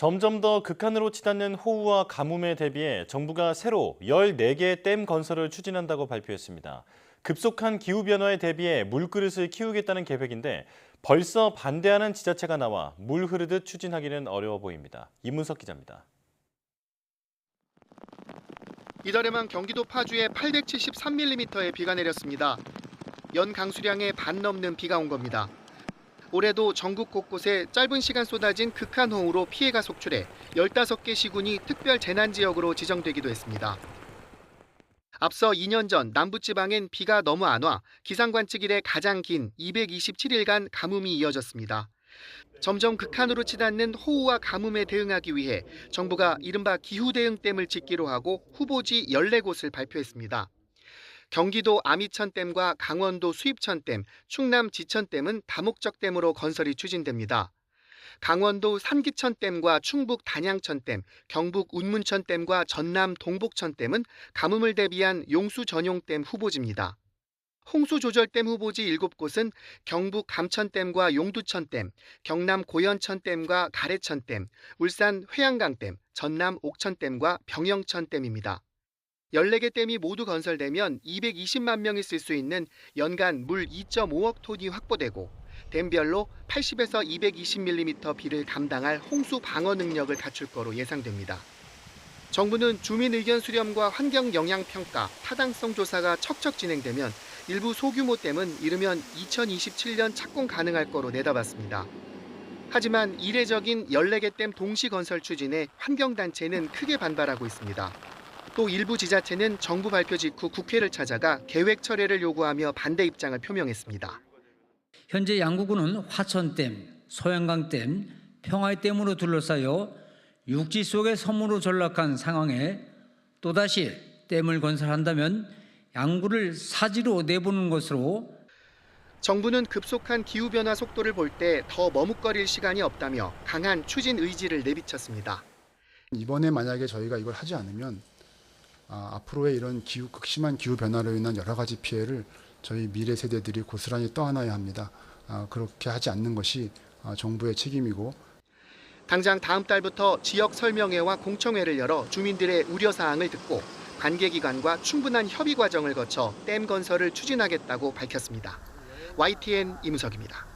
점점 더 극한으로 치닫는 호우와 가뭄에 대비해 정부가 새로 14개의 댐 건설을 추진한다고 발표했습니다. 급속한 기후변화에 대비해 물그릇을 키우겠다는 계획인데 벌써 반대하는 지자체가 나와 물 흐르듯 추진하기는 어려워 보입니다. 이문석 기자입니다. 이달에만 경기도 파주에 873mm의 비가 내렸습니다. 연 강수량의 반 넘는 비가 온 겁니다. 올해도 전국 곳곳에 짧은 시간 쏟아진 극한호우로 피해가 속출해 15개 시군이 특별 재난 지역으로 지정되기도 했습니다. 앞서 2년 전 남부지방엔 비가 너무 안 와 기상 관측 이래 가장 긴 227일간 가뭄이 이어졌습니다. 점점 극한으로 치닫는 호우와 가뭄에 대응하기 위해 정부가 이른바 기후대응댐을 짓기로 하고 후보지 14곳을 발표했습니다. 경기도 아미천댐과 강원도 수입천댐, 충남 지천댐은 다목적댐으로 건설이 추진됩니다. 강원도 산기천댐과 충북 단양천댐, 경북 운문천댐과 전남 동복천댐은 가뭄을 대비한 용수 전용댐 후보지입니다. 홍수 조절댐 후보지 7곳은 경북 감천댐과 용두천댐, 경남 고연천댐과 가래천댐, 울산 회양강댐, 전남 옥천댐과 병영천댐입니다. 14개 댐이 모두 건설되면 220만 명이 쓸 수 있는 연간 물 2.5억 톤이 확보되고 댐별로 80에서 220mm 비를 감당할 홍수 방어 능력을 갖출 거로 예상됩니다. 정부는 주민 의견 수렴과 환경 영향 평가, 타당성 조사가 척척 진행되면 일부 소규모 댐은 이르면 2027년 착공 가능할 거로 내다봤습니다. 하지만 이례적인 14개 댐 동시 건설 추진에 환경단체는 크게 반발하고 있습니다. 또 일부 지자체는 정부 발표 직후 국회를 찾아가 계획 철회를 요구하며 반대 입장을 표명했습니다. 현재 양구군은 화천댐, 소양강댐, 평화댐으로 둘러싸여 육지 속의 섬으로 전락한 상황에 또다시 댐을 건설한다면 양구를 사지로 내보는 것으로 정부는 급속한 기후변화 속도를 볼 때 더 머뭇거릴 시간이 없다며 강한 추진 의지를 내비쳤습니다. 이번에 만약에 저희가 이걸 하지 않으면 아, 앞으로의 이런 기후 극심한 기후 변화로 인한 여러 가지 피해를 저희 미래 세대들이 고스란히 떠안아야 합니다. 아, 그렇게 하지 않는 것이 아, 정부의 책임이고 당장 다음 달부터 지역 설명회와 공청회를 열어 주민들의 우려 사항을 듣고 관계기관과 충분한 협의 과정을 거쳐 댐 건설을 추진하겠다고 밝혔습니다. YTN 이무석입니다.